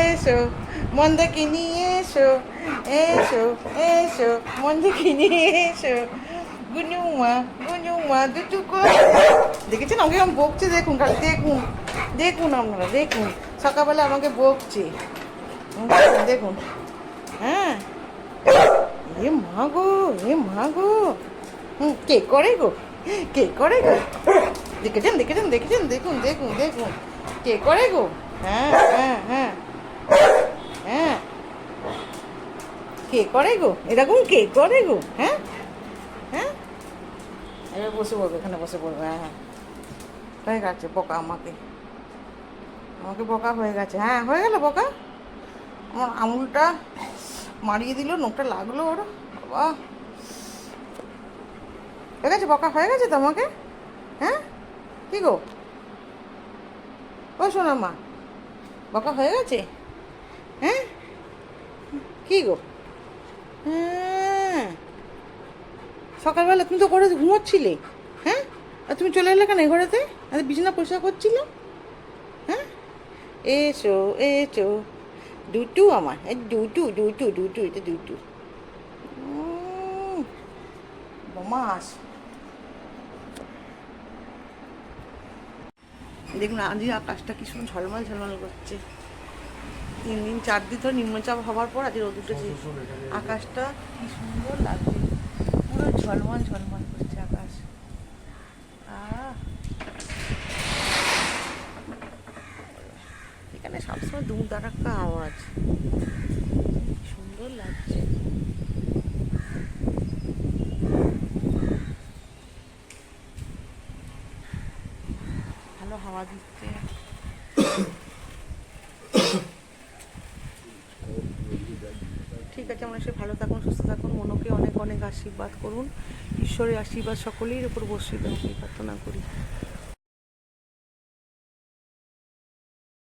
এসো মন্দাকিনি এসো এসো এসো মন্দাকিনি এসো। গুনুমা গুনুমা দুটু দেখেছেন? আমাকে আমি বকছে দেখুন খালি দেখুন দেখুন আপনারা দেখুন। সকালবেলা আমাকে বকছে। দেখুন, হ্যাঁ। এ মা গো এ মা গো। হুম, কে করে গো? কে করে গো? দেখেছেন? দেখেছেন? দেখেছেন? দেখুন দেখুন দেখুন। কে করে গো? হ্যাঁ হ্যাঁ হ্যাঁ। কে করে গো? এরকম কে করে গো? হ্যাঁ? হ্যাঁ? এবার বসে পড়বে, এখানে বসে পড়বে হ্যাঁ হ্যাঁ। হয়ে গেছে বকা আমাকে। আমাকে বকা হয়ে গেছে। হ্যাঁ হয়ে গেল বকা? আমার আঙুলটা মারিয়ে দিল নোকটা লাগল ওর। বাবা। হয়ে গেছে বকা? হয়ে গেছে তো আমাকে? হ্যাঁ? কি গো? ও শোনা মা বকা হয়ে গেছে? হ্যাঁ? কি গো? সকালবেলা তুমি তো ঘরে ঘুমোচ্ছিলে হ্যাঁ? আর তুমি চলে এলে কেন এই ঘরেতে? আর বিছানা পরিষ্কার করছিল? হ্যাঁ? এসো এসো। দুটু আমার দুটু দুটু দুটু, এটা দুটু। বমাস। দেখুন, আজই আকাশটা কি সুন্দর ঝলমল ঝলমল করছে। তিন দিন, চার দিন ধরে নিম্নচাপ হওয়ার পর আজ রোদ উঠেছে আকাশটা কি সুন্দর লাগছে। পুরো ঝলমল ঝলমল করছে আকাশ। এখানে সবসময় দুম দাঁড়াক্কা আওয়াজ সুন্দর লাগছে। ভালো হাওয়া দিচ্ছে। ঠিক আছে সে ভালো থাকুন, সুস্থ থাকুন, মনকে অনেক অনেক আশীর্বাদ করুন। ঈশ্বরের আশীর্বাদ সকলের উপর দেন প্রার্থনা করি।